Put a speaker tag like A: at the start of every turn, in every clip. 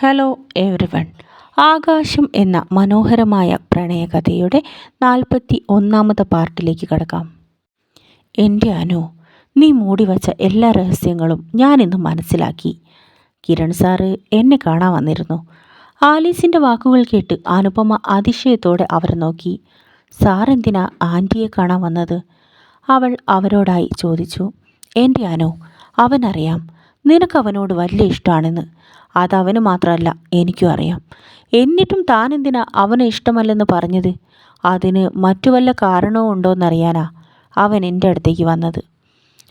A: Hello every one ആകാശം എന്ന മനോഹരമായ പ്രണയകഥയുടെ നാൽപ്പത്തി ഒന്നാമത്തെ പാർട്ടിലേക്ക് കടക്കാം. എന്റെ അനു നീ മൂടി മൂടിവച്ച എല്ലാ രഹസ്യങ്ങളും ഞാനിന്ന് മനസ്സിലാക്കി. കിരൺ സാറ് എന്നെ കാണാൻ വന്നിരുന്നു. ആലീസിന്റെ വാക്കുകൾ കേട്ട് അനുപമ അതിശയത്തോടെ അവരെ നോക്കി. സാറെന്തിനാ ആന്റിയെ കാണാൻ വന്നത്? അവൾ അവരോടായി ചോദിച്ചു. എന്റെ അനു അവനറിയാം. നിനക്ക് അവനോട് വലിയ ഇഷ്ടമാണെന്ന് അതവന് മാത്രമല്ല എനിക്കും അറിയാം. എന്നിട്ടും താൻ എന്തിനാ അവനെ ഇഷ്ടമല്ലെന്ന് പറഞ്ഞത്? അതിന് മറ്റു വല്ല കാരണവും ഉണ്ടോയെന്നറിയാനാ അവൻ എന്റെ അടുത്തേക്ക് വന്നത്.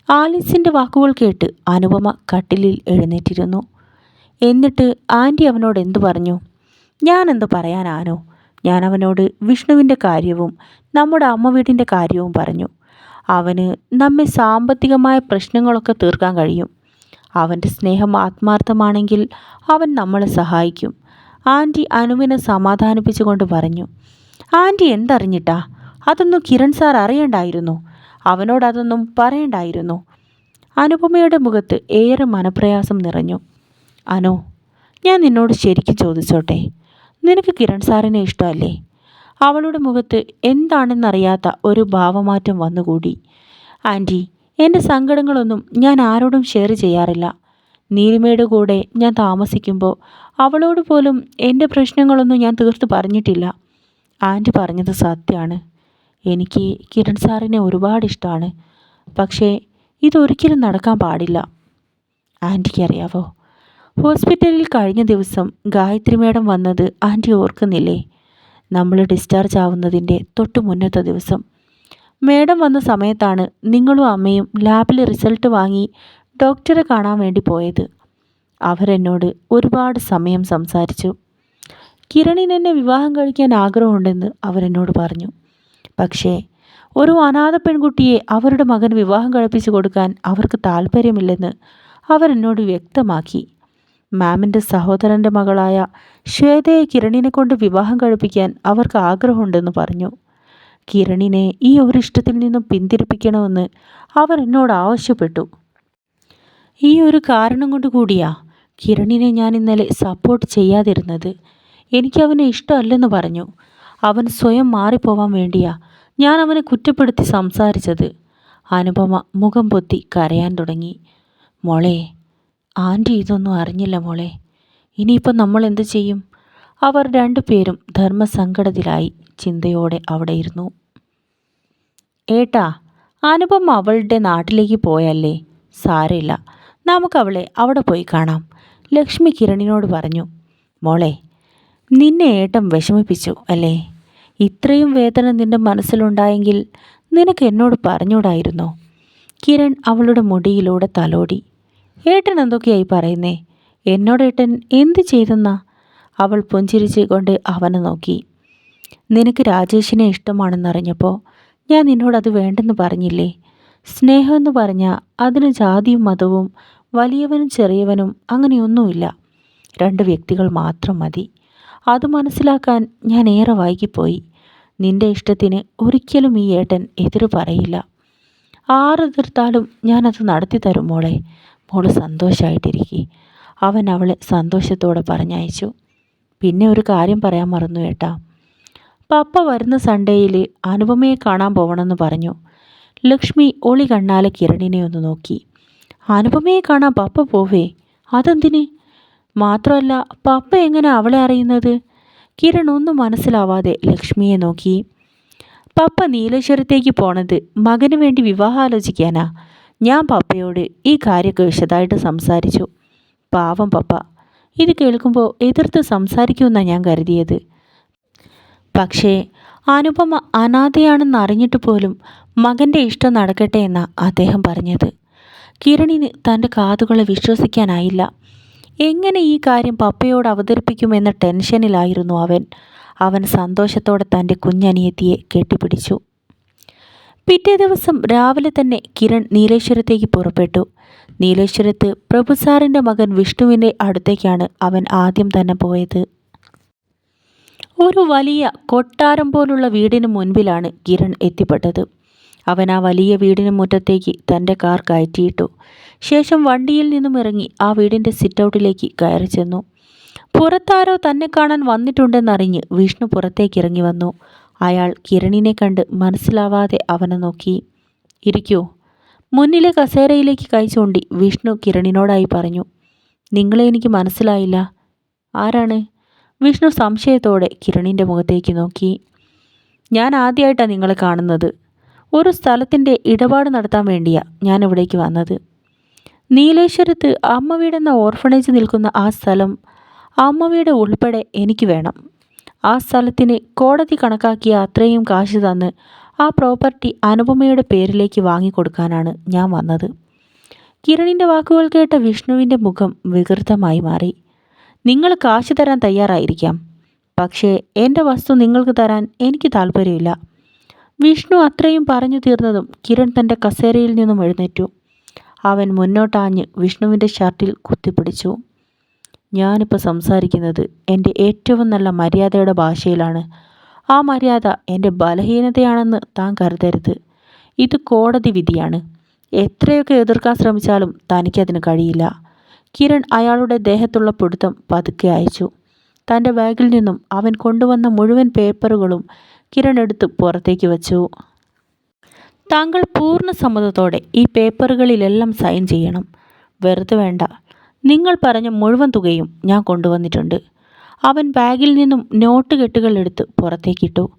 A: ആലിസിന്റെ വാക്കുകൾ കേട്ട് അനുപമ കട്ടിലിൽ എഴുന്നേറ്റിരുന്നു. എന്നിട്ട് ആന്റി അവനോട് എന്തു പറഞ്ഞു? ഞാനെന്ത് പറയാനാനോ? ഞാൻ അവനോട് വിഷ്ണുവിന്റെ കാര്യവും നമ്മുടെ അമ്മ വീടിന്റെ കാര്യവും പറഞ്ഞു. അവന് നമ്മെ സാമ്പത്തികമായ പ്രശ്നങ്ങളൊക്കെ തീർക്കാൻ കഴിയും. അവന്റെ സ്നേഹം ആത്മാർത്ഥമാണെങ്കിൽ അവൻ നമ്മളെ സഹായിക്കും. ആന്റി അനുവിനെ സമാധാനിപ്പിച്ചുകൊണ്ട് പറഞ്ഞു ആന്റി എന്തറിഞ്ഞിട്ടാ? അതൊന്നും കിരൺ സാർ അറിയണ്ടായിരുന്നു. അവനോടതൊന്നും പറയണ്ടായിരുന്നു. അനുപമയുടെ മുഖത്ത് ഏറെ മനപ്രയാസം നിറഞ്ഞു. അനു ഞാൻ നിന്നോട് ശരിക്കും ചോദിച്ചോട്ടെ? നിനക്ക് കിരൺ സാറിനെ ഇഷ്ടമല്ലേ? അവളുടെ മുഖത്ത് എന്താണെന്നറിയാത്ത ഒരു ഭാവമാറ്റം വന്നുകൂടി. ആന്റി എന്റെ സങ്കടങ്ങളൊന്നും ഞാൻ ആരോടും ഷെയർ ചെയ്യാറില്ല. നീലിമയുടെ കൂടെ ഞാൻ താമസിക്കുമ്പോൾ അവളോട് പോലും എന്റെ പ്രശ്നങ്ങളൊന്നും ഞാൻ തീർത്ത് പറഞ്ഞിട്ടില്ല. ആന്റി പറഞ്ഞത് സത്യമാണ്. എനിക്ക് കിരൺ സാറിനെ ഒരുപാട് ഇഷ്ടമാണ് പക്ഷേ ഇതൊരിക്കലും നടക്കാൻ പാടില്ല. ആന്റിക്ക് അറിയാവോ? ഹോസ്പിറ്റലിൽ കഴിഞ്ഞ ദിവസം ഗായത്രി മേഡം വന്നത് ആന്റി ഓർക്കുന്നില്ലേ? നമ്മൾ ഡിസ്ചാർജ് ആവുന്നതിന്റെ തൊട്ട് മുന്നത്തെ ദിവസം മേഡം വന്ന സമയത്താണ് നിങ്ങളും അമ്മയും ലാബിൽ റിസൾട്ട് വാങ്ങി ഡോക്ടറെ കാണാൻ വേണ്ടി പോയത്. അവരെന്നോട് ഒരുപാട് സമയം സംസാരിച്ചു. കിരണിന് എന്നെ വിവാഹം കഴിക്കാൻ ആഗ്രഹമുണ്ടെന്ന് അവരെന്നോട് പറഞ്ഞു. പക്ഷേ ഒരു അനാഥ പെൺകുട്ടിയെ അവരുടെ മകൻ വിവാഹം കഴിപ്പിച്ചു കൊടുക്കാൻ അവർക്ക് താല്പര്യമില്ലെന്ന് അവരെന്നോട് വ്യക്തമാക്കി. മാമിന്റെ സഹോദരന്റെ മകളായ ശ്വേതയെ കിരണിനെ കൊണ്ട് വിവാഹം കഴിപ്പിക്കാൻ അവർക്ക് ആഗ്രഹമുണ്ടെന്ന് പറഞ്ഞു. കിരണിനെ ഈ ഒരു ഇഷ്ടത്തിൽ നിന്നും പിന്തിരിപ്പിക്കണമെന്ന് അവർ എന്നോട് ആവശ്യപ്പെട്ടു. ഈ ഒരു കാരണം കൊണ്ട് കൂടിയാ കിരണിനെ ഞാൻ ഇന്നലെ സപ്പോർട്ട് ചെയ്യാതിരുന്നത്. എനിക്ക് അവനെ ഇഷ്ടമല്ലെന്ന് പറഞ്ഞു. അവൻ സ്വയം മാറിപ്പോവാൻ വേണ്ടിയാ ഞാൻ അവനെ കുറ്റപ്പെടുത്തി സംസാരിച്ചത്. അനുപമ മുഖം പൊത്തി കരയാൻ തുടങ്ങി. മോളെ ആന്റി ഇതൊന്നും അറിഞ്ഞില്ല മോളെ. ഇനിയിപ്പം നമ്മൾ എന്ത് ചെയ്യും? അവർ രണ്ടുപേരും ധർമ്മസങ്കടത്തിലായി ചിന്തയോടെ അവിടെ ഇരുന്നു. ഏട്ടാ അനുപം അവളുടെ നാട്ടിലേക്ക് പോയല്ലേ? സാരമില്ല. നമുക്കവളെ അവിടെ പോയി കാണാം ലക്ഷ്മി കിരണിനോട് പറഞ്ഞു. മോളെ നിന്നെ ഏട്ടം വിഷമിപ്പിച്ചു അല്ലേ? ഇത്രയും വേദന നിന്റെ മനസ്സിലുണ്ടായെങ്കിൽ നിനക്ക് എന്നോട് പറഞ്ഞൂടായിരുന്നോ കിരൺ അവളുടെ മുടിയിലൂടെ തലോടി. ഏട്ടൻ എന്തൊക്കെയായി പറയുന്നേ? എന്നോട് ഏട്ടൻ എന്ത് ചെയ്തെന്നാ? അവൾ പുഞ്ചിരിച്ചുകൊണ്ട് അവനെ നോക്കി. നിനക്ക് രാജേഷിനെ ഇഷ്ടമാണെന്നറിഞ്ഞപ്പോൾ ഞാൻ നിന്നോടത് വേണ്ടെന്ന് പറഞ്ഞില്ലേ? സ്നേഹമെന്ന് പറഞ്ഞാൽ അതിന് ജാതിയും മതവും വലിയവനും ചെറിയവനും അങ്ങനെയൊന്നുമില്ല. രണ്ട് വ്യക്തികൾ മാത്രം മതി. അത് മനസ്സിലാക്കാൻ ഞാൻ ഏറെ വൈകിപ്പോയി. നിന്റെ ഇഷ്ടത്തിന് ഒരിക്കലും ഈ ഏട്ടൻ എതിര് പറയില്ല. ആറ് തീർത്താലും ഞാനത് നടത്തി തരും മോളെ. മോൾ സന്തോഷമായിട്ടിരിക്കെ അവൻ അവളെ സന്തോഷത്തോടെ പറഞ്ഞയച്ചു. പിന്നെ ഒരു കാര്യം പറയാൻ മറന്നു ഏട്ടാ. പപ്പ വരുന്ന സൺഡേയിൽ അനുപമയെ കാണാൻ പോകണമെന്ന് പറഞ്ഞു. ലക്ഷ്മി ഒളി കണ്ണാലെ കിരണിനെ ഒന്ന് നോക്കി. അനുപമയെ കാണാൻ പപ്പ പോവേ? അതെന്തിന്? മാത്രമല്ല പപ്പ എങ്ങനെ അവളെ അറിയുന്നത്? കിരൺ ഒന്നും മനസ്സിലാവാതെ ലക്ഷ്മിയെ നോക്കി. പപ്പ നീലേശ്വരത്തേക്ക് പോണത് മകന് വേണ്ടി വിവാഹാലോചിക്കാനാ. ഞാൻ പപ്പയോട് ഈ കാര്യമൊക്കെ വിശദമായിട്ട് സംസാരിച്ചു. പാവം പപ്പ. ഇത് കേൾക്കുമ്പോൾ എതിർത്ത് സംസാരിക്കുമെന്നാണ് ഞാൻ കരുതിയത്. പക്ഷേ അനുപമ അനാഥയാണെന്ന് അറിഞ്ഞിട്ട് പോലും മകന്റെ ഇഷ്ടം നടക്കട്ടെ എന്നാണ് അദ്ദേഹം പറഞ്ഞത്. കിരണിന് തന്റെ കാതുകളെ വിശ്വസിക്കാനായില്ല. എങ്ങനെ ഈ കാര്യം പപ്പയോട് അവതരിപ്പിക്കുമെന്ന ടെൻഷനിലായിരുന്നു അവൻ. അവൻ സന്തോഷത്തോടെ തന്റെ കുഞ്ഞനിയത്തിയെ കെട്ടിപ്പിടിച്ചു. പിറ്റേ ദിവസം രാവിലെ തന്നെ കിരൺ നീലേശ്വരത്തേക്ക് പുറപ്പെട്ടു. നീലേശ്വരത്ത് പ്രഭുസാറിന്റെ മകൻ വിഷ്ണുവിന്റെ അടുത്തേക്കാണ് അവൻ ആദ്യം തന്നെ പോയത്. ഒരു വലിയ കൊട്ടാരം പോലുള്ള വീടിന് മുൻപിലാണ് കിരൺ എത്തിപ്പെട്ടത്. അവൻ ആ വലിയ വീടിന് മുറ്റത്തേക്ക് തന്റെ കാർ കയറ്റിയിട്ടു. ശേഷം വണ്ടിയിൽ നിന്നും ഇറങ്ങി ആ വീടിന്റെ സിറ്റൗട്ടിലേക്ക് കയറി ചെന്നു. പുറത്താരോ തന്നെ കാണാൻ വന്നിട്ടുണ്ടെന്നറിഞ്ഞ് വിഷ്ണു പുറത്തേക്ക് ഇറങ്ങി വന്നു. അയാൾ കിരണിനെ കണ്ട് മനസ്സിലാവാതെ അവനെ നോക്കി. ഇരിക്കൂ. മുന്നിലെ കസേരയിലേക്ക് കൈ ചൂണ്ടി വിഷ്ണു കിരണിനോടായി പറഞ്ഞു നിങ്ങളെ എനിക്ക് മനസ്സിലായില്ല. ആരാണ്? വിഷ്ണു സംശയത്തോടെ കിരണിന്റെ മുഖത്തേക്ക് നോക്കി. ഞാൻ ആദ്യമായിട്ടാണ് നിങ്ങളെ കാണുന്നത്. ഒരു സ്ഥലത്തിന്റെ ഇടപാട് നടത്താൻ വേണ്ടിയാണ് ഞാൻ ഇവിടേക്ക് വന്നത്. നീലേശ്വരത്ത് അമ്മ വീടെന്ന ഓർഫണേജ് നിൽക്കുന്ന ആ സ്ഥലം അമ്മ വീട് ഉൾപ്പെടെ എനിക്ക് വേണം. ആ സ്ഥലത്തിന് കോടതി കണക്കാക്കിയ അത്രയും കാശ് തന്ന് ആ പ്രോപ്പർട്ടി അനുപമയുടെ പേരിലേക്ക് വാങ്ങിക്കൊടുക്കാനാണ് ഞാൻ വന്നത്. കിരണിന്റെ വാക്കുകൾ കേട്ട വിഷ്ണുവിന്റെ മുഖം വികൃതമായി മാറി. നിങ്ങൾ കാശ് തരാൻ തയ്യാറായിരിക്കാം. പക്ഷേ എന്റെ വസ്തു നിങ്ങൾക്ക് തരാൻ എനിക്ക് താല്പര്യമില്ല വിഷ്ണു അത്രയും പറഞ്ഞു തീർന്നതും കിരൺ തന്റെ കസേരയിൽ നിന്നും എഴുന്നേറ്റു. അവൻ മുന്നോട്ടാഞ്ഞ് വിഷ്ണുവിന്റെ ഷർട്ടിൽ കുത്തിപ്പിടിച്ചു. ഞാനിപ്പോൾ സംസാരിക്കുന്നത് എന്റെ ഏറ്റവും നല്ല മര്യാദയുടെ ഭാഷയിലാണ്. ആ മര്യാദ എന്റെ ബലഹീനതയാണെന്ന് താൻ കരുതരുത്. ഇത് കോടതി വിധിയാണ്. എത്രയൊക്കെ എതിർക്കാൻ ശ്രമിച്ചാലും തനിക്കതിന് കഴിയില്ല. കിരൺ അയാളുടെ ദേഹത്തുള്ള പിടുത്തം പതുക്കെ അയച്ചു. തന്റെ ബാഗിൽ നിന്നും അവൻ കൊണ്ടുവന്ന മുഴുവൻ പേപ്പറുകളും കിരൺ എടുത്ത് പുറത്തേക്ക് വച്ചു. താങ്കൾ പൂർണ സമ്മതത്തോടെ ഈ പേപ്പറുകളിലെല്ലാം സൈൻ ചെയ്യണം. വെറുതെ വേണ്ട. നിങ്ങൾ പറഞ്ഞ മുഴുവൻ തുകയും ഞാൻ കൊണ്ടുവന്നിട്ടുണ്ട്. അവൻ ബാഗിൽ നിന്നും നോട്ട് കെട്ടുകൾ എടുത്ത് പുറത്തേക്കിട്ടു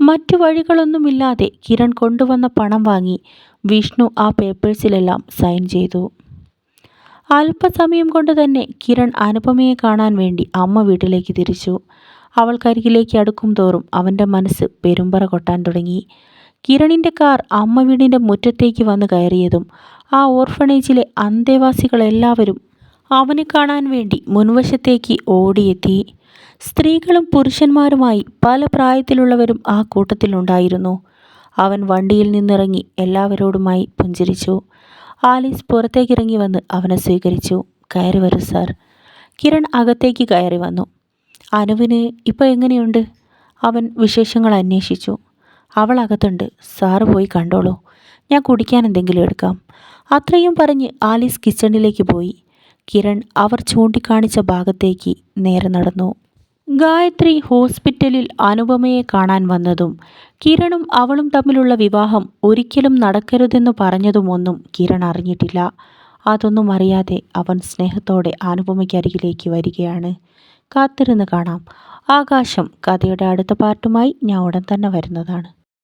A: മറ്റു വഴികളൊന്നുമില്ലാതെ കിരൺ കൊണ്ടുവന്ന പണം വാങ്ങി വിഷ്ണു ആ പേപ്പേഴ്സിലെല്ലാം സൈൻ ചെയ്തു. അല്പസമയം കൊണ്ട് തന്നെ കിരൺ അനുപമയെ കാണാൻ വേണ്ടി അമ്മ വീട്ടിലേക്ക് തിരിച്ചു. അവൾക്കരികിലേക്ക് അടുക്കും തോറും അവന്റെ മനസ്സ് പെരുമ്പറ കൊട്ടാൻ തുടങ്ങി. കിരണിന്റെ കാർ അമ്മ വീടിന്റെ മുറ്റത്തേക്ക് വന്ന് കയറിയതും ആ ഓർഫണേജിലെ അന്തേവാസികളെല്ലാവരും അവനെ കാണാൻ വേണ്ടി മുൻവശത്തേക്ക് ഓടിയെത്തി. സ്ത്രീകളും പുരുഷന്മാരുമായി പല പ്രായത്തിലുള്ളവരും ആ കൂട്ടത്തിലുണ്ടായിരുന്നു. അവൻ വണ്ടിയിൽ നിന്നിറങ്ങി എല്ലാവരോടുമായി പുഞ്ചിരിച്ചു. ആലീസ് പുറത്തേക്കിറങ്ങി വന്ന് അവനെ സ്വീകരിച്ചു. കയറി വരൂ സാർ. കിരൺ അകത്തേക്ക് കയറി വന്നു. അനുവിന് ഇപ്പോൾ എങ്ങനെയുണ്ട്? അവൻ വിശേഷങ്ങൾ അന്വേഷിച്ചു. അവൾ അകത്തുണ്ട്. സാറ് പോയി കണ്ടോളൂ. ഞാൻ കുടിക്കാൻ എന്തെങ്കിലും എടുക്കാം. അത്രയും പറഞ്ഞ് ആലീസ് കിച്ചണിലേക്ക് പോയി. കിരൺ അവർ ചൂണ്ടിക്കാണിച്ച ഭാഗത്തേക്ക് നേരെ നടന്നു. ഗായത്രി ഹോസ്പിറ്റലിൽ അനുപമയെ കാണാൻ വന്നതും കിരണും അവളും തമ്മിലുള്ള വിവാഹം ഒരിക്കലും നടക്കരുതെന്ന് പറഞ്ഞതുമൊന്നും കിരൺ അറിഞ്ഞിട്ടില്ല. അതൊന്നും അറിയാതെ അവൻ സ്നേഹത്തോടെ അനുപമയ്ക്കരികിലേക്ക് വരികയാണ്. കാത്തിരുന്ന് കാണാം. ആകാശം കഥയുടെ അടുത്ത പാർട്ടുമായി ഞാൻ ഉടൻ തന്നെ വരുന്നതാണ്.